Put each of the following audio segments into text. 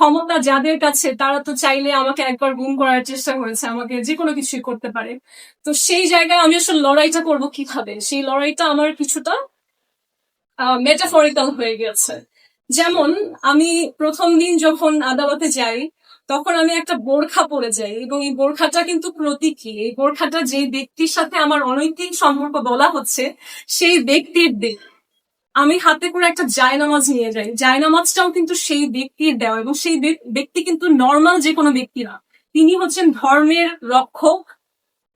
ক্ষমতা যাদের কাছে, তারা তো চাইলে আমাকে একবার গুম করার চেষ্টা করেছে, আমাকে যে কোনো কিছুই করতে পারে। তো সেই জায়গায় আমি আসলে লড়াইটা করব কীভাবে? সেই লড়াইটা আমার কিছুটা মেটাফরিক্যাল হয়ে গেছে। যেমন, আমি প্রথম দিন যখন আদালতে যাই, তখন আমি একটা বোরখা পরে যাই, এবং এই বোরখাটা কিন্তু প্রতীকী। এই বোরখাটা যে ব্যক্তির সাথে আমার অনৈতিক সম্পর্ক বলা হচ্ছে, সেই ব্যক্তির দিক। আমি হাতে করে একটা জায়নামাজ নিয়ে যাই। জায়নামাজটাও কিন্তু সেই ব্যক্তির দেওয়া এবং সেই ব্যক- ব্যক্তি কিন্তু নর্মাল যে কোনো ব্যক্তি না। তিনি হচ্ছেন ধর্মের রক্ষক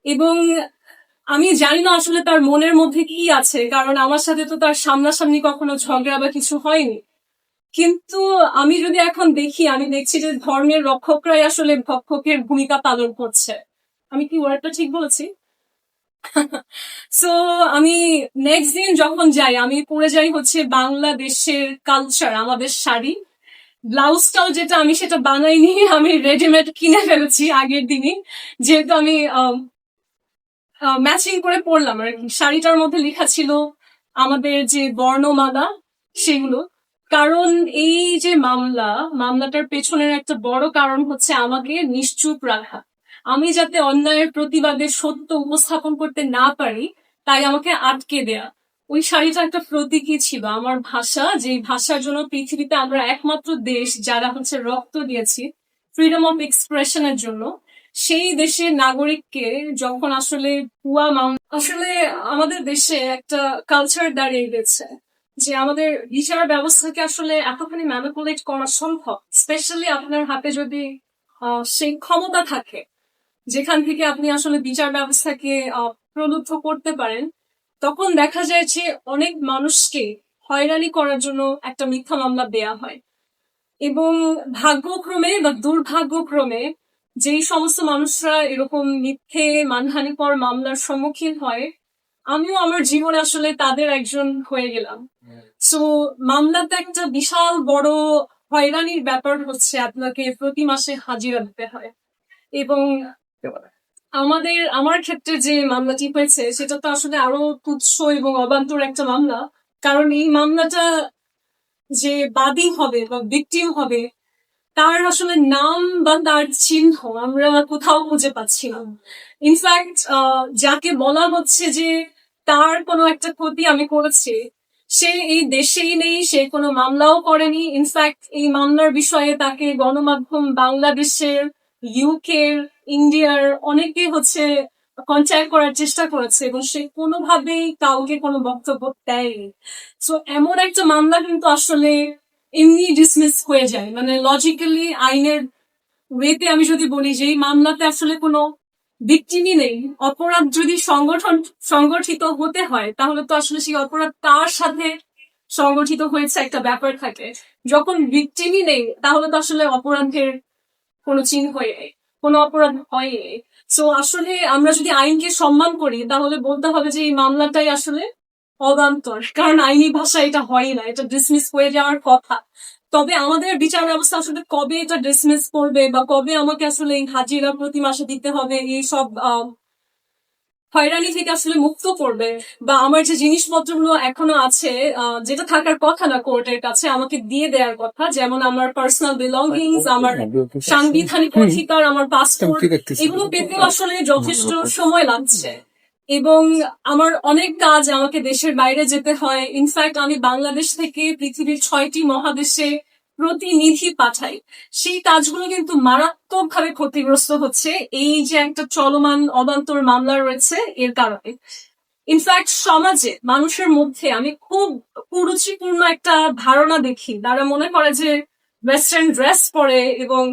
এবং আমি জানি না আসলে তার মনের মধ্যে কি আছে, কারণ আমার সাথে তো তার সামনাসামনি কখনো ঝগড়া বা কিছু হয়নি। কিন্তু আমি যদি এখন দেখি, আমি দেখছি যে ধর্মের রক্ষকরাই আসলে ভক্ষকের ভূমিকা পালন করছে। আমি কি ওয়ার্ডটা ঠিক বলেছি? সো আমি নেক্সট দিন যখন যাই, আমি পরে যাই হচ্ছে বাংলাদেশের কালচার আমাদের শাড়ি। ব্লাউজটাও যেটা আমি সেটা বানাইনি, আমি রেডিমেড কিনে ফেলেছি আগের দিনই। যেহেতু আমি ম্যাচিং করে পরলাম আর শাড়িটার মধ্যে লেখা ছিল আমাদের যে বর্ণমালা, সেগুলো। কারণ এই যে মামলা, মামলাটার পেছনের একটা বড় কারণ হচ্ছে আমাকে নিশ্চুপ রাখা। আমি যাতে অন্যায়ের প্রতিবাদে সত্য উপস্থাপন করতে না পারি তাই আমাকে আটকে দেয়া। ওই শাড়িটা একটা প্রতীকী ছিল। আমার ভাষা যে ভাষার জন্য পৃথিবীতে আমরা একমাত্র দেশ যারা হচ্ছে রক্ত দিয়েছি ফ্রিডম অফ এক্সপ্রেশনের জন্য, সেই দেশের নাগরিককে যখন আসলে পুয়া মাম- আসলে আমাদের দেশে একটা কালচার দাঁড়িয়ে গেছে, যে আমাদের বিচার ব্যবস্থাকে আসলে এতখানি ম্যানিপুলেট করা সম্ভব স্পেশালি আপনার হাতে যদি সেই ক্ষমতা থাকে, যেখান থেকে আপনি আসলে বিচার ব্যবস্থাকে প্রলুব্ধ করতে পারেন তখন দেখা যায় যে অনেক মানুষকে হয়রানি করার জন্য একটা মিথ্যা মামলা দেয়া হয়। এবং ভাগ্যক্রমে বা দুর্ভাগ্যক্রমে যেই সমস্ত মানুষরা এরকম মিথ্যে মানহানিকর মামলার সম্মুখীন হয় আমিও আমার জীবনে আসলে তাদের একজন হয়ে গেলাম। সো মামলাতে একটা বিশাল বড় হয়রানির ব্যাপার হচ্ছে আপনাকে প্রতি মাসে হাজিরা দিতে হয়। এবং আমাদের, আমার ক্ষেত্রে যে মামলাটি হয়েছে, সেটা তো আসলে আরও তুচ্ছ এবং অবান্তর একটা মামলা। কারণ এই মামলাটা যে বাদী হবে বা ভিকটিম হবে, তার আসলে নাম বা তার চিহ্ন আমরা কোথাও খুঁজে পাচ্ছি না। ইনফ্যাক্ট যাকে বলা হচ্ছে যে তার কোনো একটা ক্ষতি আমি করেছি, সে এই দেশেই নেই, সে কোনো মামলাও করেনি। ইনফ্যাক্ট এই মামলার বিষয়ে তাকে গণমাধ্যম বাংলাদেশের ইউকের ইন্ডিয়ার অনেকে হচ্ছে কন্ট্যাক্ট করার চেষ্টা করেছে এবং সে কোনোভাবেই কাউকে কোনো বক্তব্য দেয়নি। সো এমন একটা মামলা কিন্তু আসলে এমনি ডিসমিস হয়ে যায়। মানে লজিক্যালি আইনের ওয়েতে আমি যদি বলি যে এই মামলাতে আসলে কোনো ভিকটিমই নেই, অপরাধ যদি সংগঠন, সংগঠিত হতে হয়, তাহলে তো আসলে সেই অপরাধ তার সাথে সংগঠিত হয়েছে একটা ব্যাপার থাকে। যখন ভিকটিমই নেই, তাহলে তো আসলে অপরাধের কোনো চিহ্ন হয়ে কোনো অপরাধ হয়ে সো আসলে আমরা যদি আইনকে সম্মান করি, তাহলে বলতে হবে যে এই মামলাটাই আসলে অবান্তর। কারণ আইনি ভাষা এটা হয় না, এটা ডিসমিস হয়ে যাওয়ার কথা। তবে আমাদের বিচার ব্যবস্থা আসলে কবে এটা ডিসমিস করবে বা কবে আমাকে আসলে এই হাজিরা প্রতি মাসে দিতে হবে, এই সব হয়রানি থেকে আসলে মুক্ত করবে। বা আমার যে জিনিসপত্রগুলো এখনও আছে যেটা থাকার কথা না কোর্টের কাছে আমাকে দিয়ে দেওয়ার কথা যেমন আমার পার্সোনাল বিলঙ্গিংস আমার সাংবিধানিক অধিকার আমার পাসপোর্ট এগুলো পেতে আসলে যথেষ্ট সময় লাগছে। এবং আমার অনেক কাজ আমাকে দেশের বাইরে যেতে হয়। ইনফ্যাক্ট আমি বাংলাদেশ থেকে পৃথিবীর ছয়টি মহাদেশে প্রতিনিধি পাঠাই সেই কাজগুলো কিন্তু মারাত্মকভাবে ক্ষতিগ্রস্ত হচ্ছে। এই যে একটা চলমান অবান্তর মামলা রয়েছে, এর কারণে। ইনফ্যাক্ট সমাজে, মানুষের মধ্যে আমি খুব কুরুচিপূর্ণ একটা ধারণা দেখি। তারা মনে করে যে ওয়েস্টার্ন ড্রেস পরে এবং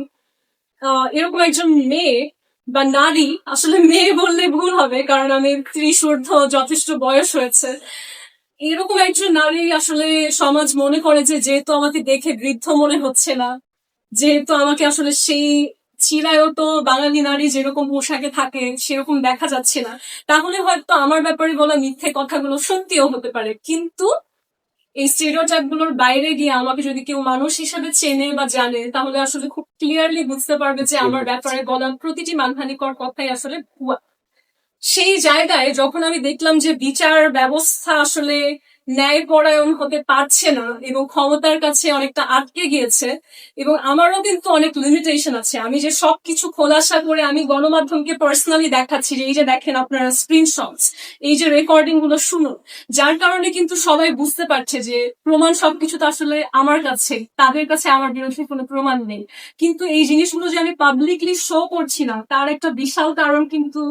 এরকম একজন মেয়ে বা নারী, আসলে মেয়ে বললে ভুল হবে, কারণ আমি ত্রিশ ঊর্ধ্ব যথেষ্ট বয়স হয়েছে। এরকম একজন নারী আসলে সমাজ মনে করে যে যেহেতু আমাকে দেখে বৃদ্ধ মনে হচ্ছে না যেহেতু আমাকে আসলে সেই চিরায়ত বাঙালি নারী যেরকম পোশাকে থাকে সেরকম দেখা যাচ্ছে না তাহলে হয়তো আমার ব্যাপারে বলা মিথ্যে কথাগুলো সত্যিও হতে পারে। কিন্তু এই স্টেরিওটাইপগুলোর বাইরে গিয়ে আমাকে যদি কেউ মানুষ হিসেবে চেনে বা জানে তাহলে আসলে খুব ক্লিয়ারলি বুঝতে পারবে যে আমার ব্যাপারে বলা প্রতিটি মানহানিকর কথাই আসলে ভুয়া। সেই জায়গায় যখন আমি দেখলাম যে বিচার ব্যবস্থা আসলে ন্যায়পরায়ণ হতে পারছে না এবং ক্ষমতার কাছে অনেকটা আটকে গিয়েছে, এবং আমারও কিন্তু অনেক লিমিটেশন আছে। আমি যে সবকিছু খোলাসা করে আমি গণমাধ্যমকে পার্সোনালি দেখাচ্ছি যে, এই যে দেখেন আপনারা স্ক্রিনশটস এই যে রেকর্ডিংগুলো শুনুন, যার কারণে কিন্তু সবাই বুঝতে পারছে যে প্রমাণ সবকিছু তো আসলে আমার কাছে, তাদের কাছে আমার বিরুদ্ধে কোনো প্রমাণ নেই। কিন্তু এই জিনিসগুলো যে আমি পাবলিকলি শো করছি না, তার একটা বিশাল কারণ কিন্তু